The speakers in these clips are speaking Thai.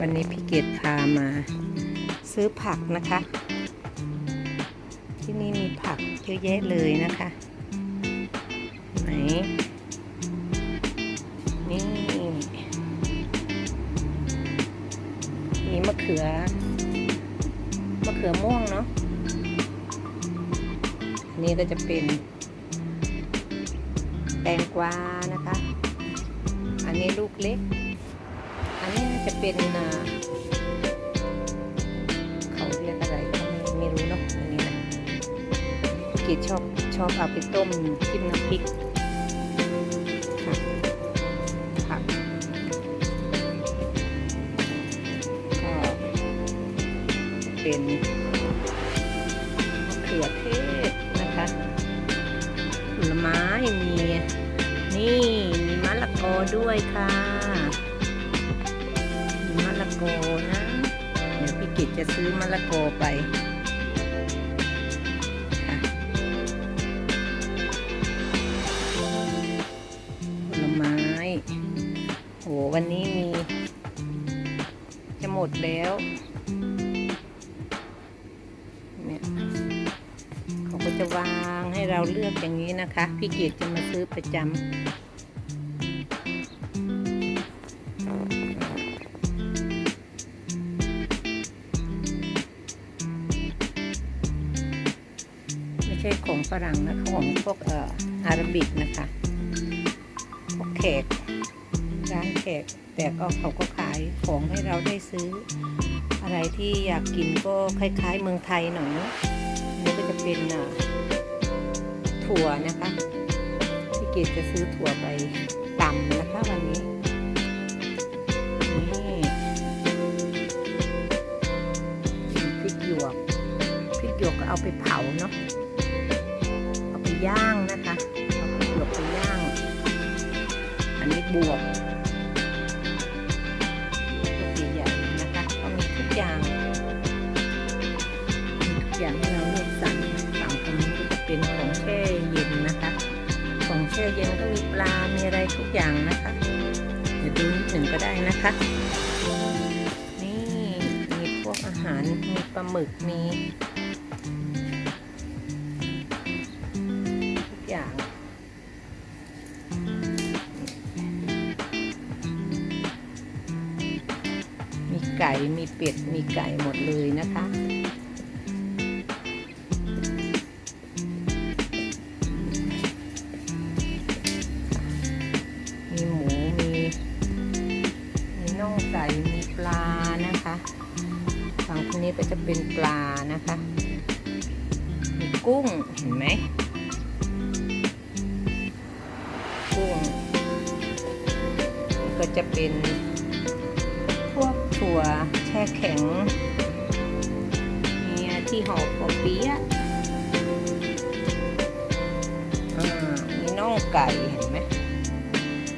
วันนี้พี่เกดพามา ซื้อผักนะคะ ที่นี่มีผักเยอะแยะเลยนะคะ ไหน นี่ มีมะเขือ มะเขือม่วงเนาะอันนี่ก็จะเป็นแตงกวานะคะ อันนี้ลูกเล็ก จะเป็นเขาเรียกอะไรก็ไม่ไม่รู้เนาะอันนี้นะกีดชอบชอบเอาไปต้มจิ้มน้ำพริกค่ะค่ะก็เป็นมะเขือเทศนะคะผลไม้มีนี่มีมะละกอด้วยค่ะ มีมะละกนะ เดี๋ยวพี่กิจจะซื้อมะละโกไปผลไม้ โห วันนี้มี จะหมดแล้ว เนี่ยเขาก็จะวางให้เราเลือกอย่างนี้นะคะ พี่เกียรติจะมาซื้อประจำ ช่ของฝรั่งนะคะของพวกเอ่ออาราบิกนะคะพวกแขกร้านแขกแต่ก็เขาก็ขายของให้เราได้ซื้อ อะไรที่อยากกินก็คล้ายๆ เมืองไทยหน่อยเนอะนนี้ก็จะเป็นอะถั่วนะคะพี่เกดจะซื้อถั่วไปตำนะคะวันนี้นี่พริกหยวกพริกหยวกก็เอาไปเผาเนาะ ย่างนะคะเอาพริกหยวกไปย่าง อันนี้บวบลูกใหญ่ๆนะคะก็มีทุกอย่างมีทุกอย่างให้เราเลือกสรรฝั่งตรงนี้ก็จะเป็นของแช่เย็นนะคะของแช่เย็นก็มีปลา มีอะไรทุกอย่างนะคะ เดี๋ยวดูนิดหนึ่งก็ได้นะคะนี่มีพวกอาหารมีปลาหมึกมี อย่างมีไก่มีเป็ดมีไก่หมดเลยนะคะมีหมูมีน่องไก่มีปลานะคะฝั่งที่นี้ก็จะเป็นปลานะคะ มีกุ้งเห็นไหม ก็จะเป็นพวกถั่วแช่แข็งเนี่ยที่ห่อปอเปี๊ยะอ่ามีน่องไก่เห็นไหม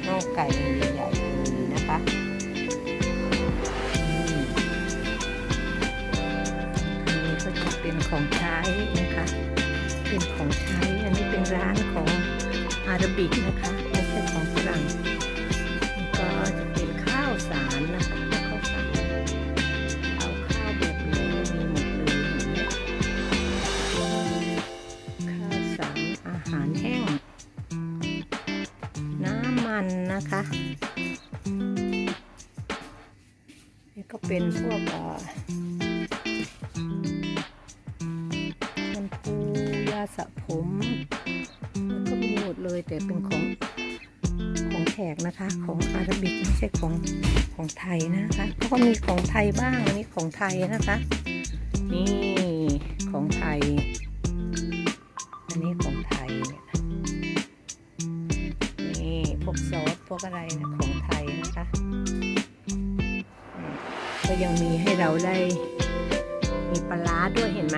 น่องไก่ใหญ่ๆเลยนะคะอันนี้ก็จะเป็นของใช้นะคะ เป็นของใช้อันนี้เป็นร้านของอาราบิกนะคะไม่ใช่ของฝรั่ง มันนะคะนี่ก็เป็นพวกแชมพูยาสระผมแล้วก็มีหมดเลยแต่เป็นของของแขกนะคะ ของอาราบิกไม่ใช่ของของไทยนะคะเขาก็มีของไทยบ้างอันนี้ของไทยนะคะ นี่ของไทย อันนี้ของไทยเนี่ย พวกอะไรนะของไทยนะคะ ก็ยังมีให้เราได้มีปลาร้าด้วยเห็นไหม